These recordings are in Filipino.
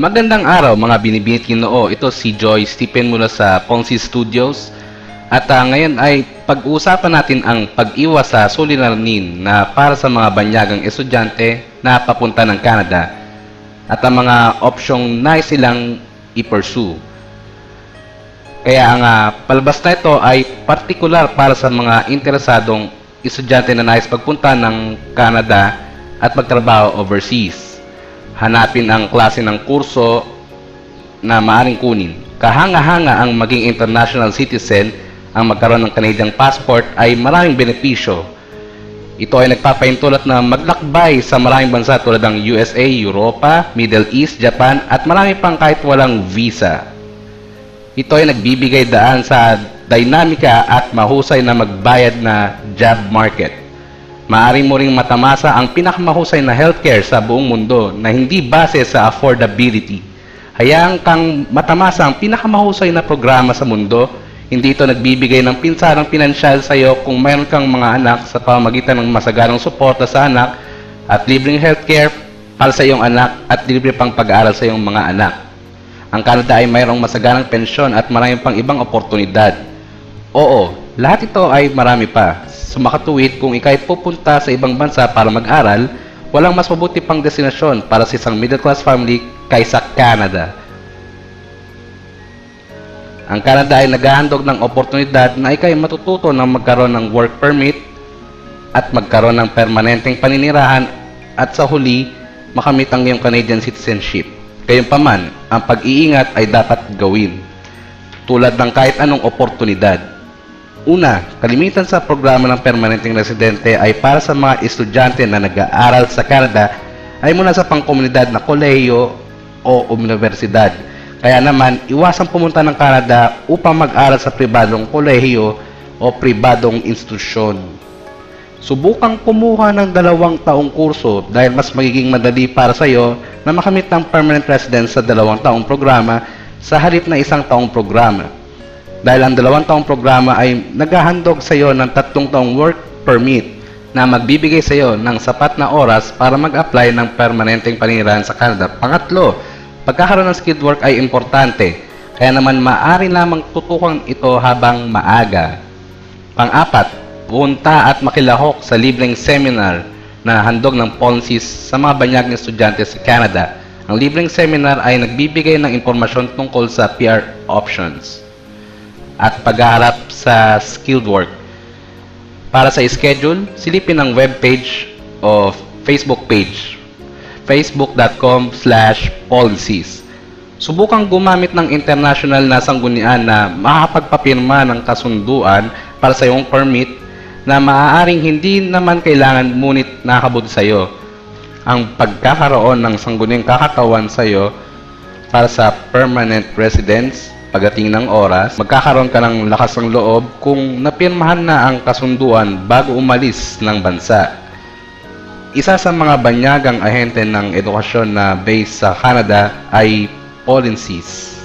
Magandang araw mga binibinit noo. Ito si Joy Stephen mula sa Ponzi Studios. At ah, ngayon ay pag-uusapan natin ang pag-iwas sa suliranin na para sa mga banyagang estudyante na papunta ng Canada at ang mga opsyong nais silang i-pursue. Kaya ang ah, palabas na ito ay partikular para sa mga interesadong estudyante na nais pagpunta ng Canada at magtrabaho overseas hanapin ang klase ng kurso na maaring kunin. Kahanga-hanga ang maging international citizen ang magkaroon ng Canadian passport ay maraming benepisyo. Ito ay nagpapaintulot na maglakbay sa maraming bansa tulad ng USA, Europa, Middle East, Japan at marami pang kahit walang visa. Ito ay nagbibigay daan sa dynamika at mahusay na magbayad na job market. Maaari mo ring matamasa ang pinakamahusay na healthcare sa buong mundo na hindi base sa affordability. Hayaan kang matamasa ang pinakamahusay na programa sa mundo. Hindi ito nagbibigay ng pinsarang pinansyal sa iyo kung mayroon kang mga anak sa pamamagitan ng masaganang suporta sa anak at libreng healthcare para sa iyong anak at libre pang pag-aaral sa iyong mga anak. Ang Canada ay mayroong masaganang pensyon at marami pang ibang oportunidad. Oo, lahat ito ay marami pa. Sumakatuwid kung ikay pupunta sa ibang bansa para mag-aral, walang mas mabuti pang destinasyon para sa isang middle-class family kaysa Canada. Ang Canada ay naghahandog ng oportunidad na ikay matututo ng magkaroon ng work permit at magkaroon ng permanenteng paninirahan at sa huli, makamit ang iyong Canadian citizenship. Gayunpaman, ang pag-iingat ay dapat gawin. Tulad ng kahit anong oportunidad. Una, kalimitan sa programa ng permanenteng residente ay para sa mga estudyante na nag-aaral sa Canada ay mula sa pangkomunidad na kolehiyo o universidad. Kaya naman, iwasang pumunta ng Canada upang mag-aral sa pribadong kolehiyo o pribadong institusyon. Subukang kumuha ng dalawang taong kurso dahil mas magiging madali para sa iyo na makamit ng permanent residence sa dalawang taong programa sa halip na isang taong programa. Dahil ang dalawang taong programa ay naghahandog sa iyo ng tatlong taong work permit na magbibigay sa iyo ng sapat na oras para mag-apply ng permanenteng panirahan sa Canada. Pangatlo, pagkakaroon ng skilled work ay importante. Kaya naman maaari lamang tutukan ito habang maaga. Pang-apat, punta at makilahok sa libreng seminar na handog ng Ponsis sa mga banyag ng estudyante sa Canada. Ang libreng seminar ay nagbibigay ng impormasyon tungkol sa PR options at paghaharap sa skilled work. Para sa schedule, silipin ang webpage o Facebook page facebook.com slash policies. Subukang gumamit ng international na sanggunian na makakapagpapirma ng kasunduan para sa iyong permit na maaaring hindi naman kailangan ngunit nakakabuti sa iyo. Ang pagkakaroon ng sangguniang kakatawan sa iyo para sa permanent residence pagdating ng oras, magkakaroon ka ng lakas ng loob kung napirmahan na ang kasunduan bago umalis ng bansa. Isa sa mga banyagang ahente ng edukasyon na based sa Canada ay Policies.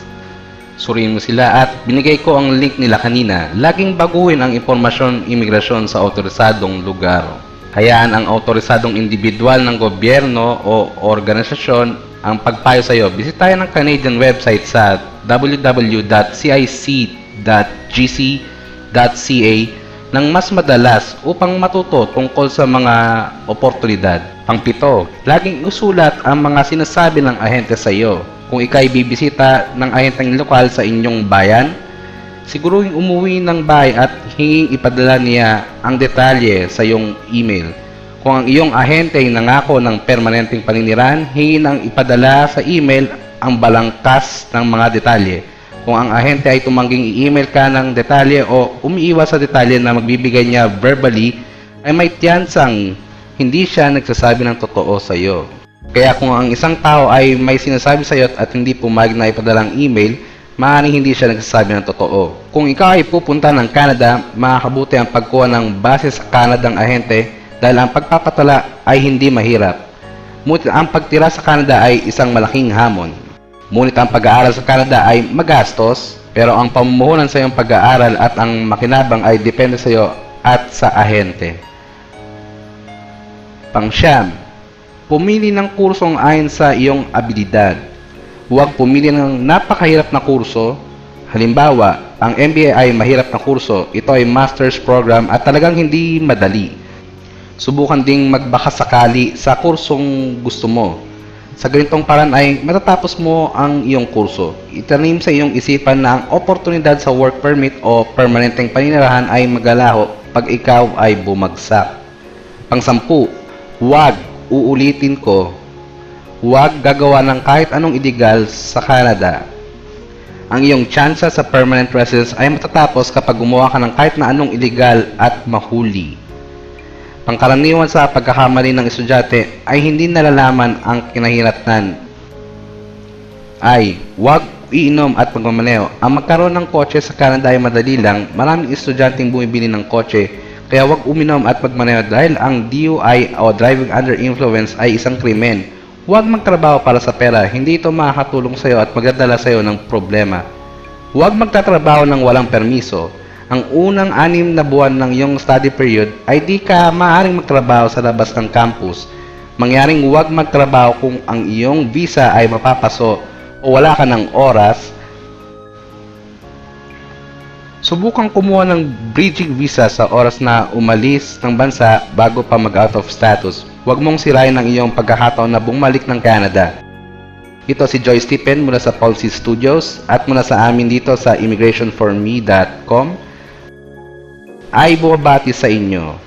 Suriin mo sila at binigay ko ang link nila kanina. Laging baguhin ang impormasyon imigrasyon sa autorisadong lugar. Hayaan ang autorisadong individual ng gobyerno o organisasyon ang pagpayo sa iyo. Bisitahin ang Canadian website sa www.cic.gc.ca ng mas madalas upang matuto tungkol sa mga oportunidad. Pangpito, laging usulat ang mga sinasabi ng ahente sa iyo. Kung ikay bibisita ng ahenteng lokal sa inyong bayan, siguruhin umuwi ng bahay at hinging ipadala niya ang detalye sa iyong email. Kung ang iyong ahente ay nangako ng permanenteng paninirahan, hingin ang ipadala sa email ang balangkas ng mga detalye. Kung ang ahente ay tumangging i-email ka ng detalye o umiiwas sa detalye na magbibigay niya verbally, ay may tiyansang hindi siya nagsasabi ng totoo sa iyo. Kaya kung ang isang tao ay may sinasabi sa iyo at hindi pumayag na ipadalang email, maaaring hindi siya nagsasabi ng totoo. Kung ikaw ay pupunta ng Canada, makakabuti ang pagkuha ng base sa Canadang ahente dahil ang pagpapatala ay hindi mahirap. Ngunit ang pagtira sa Canada ay isang malaking hamon. Ngunit ang pag-aaral sa Canada ay magastos, pero ang pamumuhunan sa iyong pag-aaral at ang makinabang ay depende sa iyo at sa ahente. Pangsyam, pumili ng kursong ayon sa iyong abilidad. Huwag pumili ng napakahirap na kurso. Halimbawa, ang MBA ay mahirap na kurso. Ito ay master's program at talagang hindi madali. Subukan ding magbaka sakali sa kursong gusto mo. Sa ganitong paraan ay matatapos mo ang iyong kurso. Itanim sa iyong isipan na ang oportunidad sa work permit o permanenteng paninirahan ay magalaho pag ikaw ay bumagsak. Pangsampu, huwag uulitin ko, huwag gagawa ng kahit anong illegal sa Canada. Ang iyong tsansa sa permanent residence ay matatapos kapag gumawa ka ng kahit na anong illegal at mahuli. Pangkaraniwan sa pagkakamali ng estudyante ay hindi nalalaman ang kinahiratan ay huwag iinom at magmamaneo. Ang magkaroon ng kotse sa Canada ay madali lang. Maraming estudyanteng bumibili ng kotse. Kaya huwag uminom at magmaneho dahil ang DUI o driving under influence ay isang krimen. Huwag magtrabaho para sa pera. Hindi ito makakatulong sa iyo at magdadala sa iyo ng problema. Huwag magtatrabaho ng walang permiso. Ang unang anim na buwan ng iyong study period ay di ka maaaring magtrabaho sa labas ng campus. Mangyaring huwag magtrabaho kung ang iyong visa ay mapapaso o wala ka ng oras. Subukang kumuha ng bridging visa sa oras na umalis ng bansa bago pa mag-out of status. Huwag mong sirain ang iyong pagkakataon na bumalik ng Canada. Ito si Joy Stephen mula sa Policy Studios at mula sa amin dito sa immigrationforme.com ay bumabati sa inyo.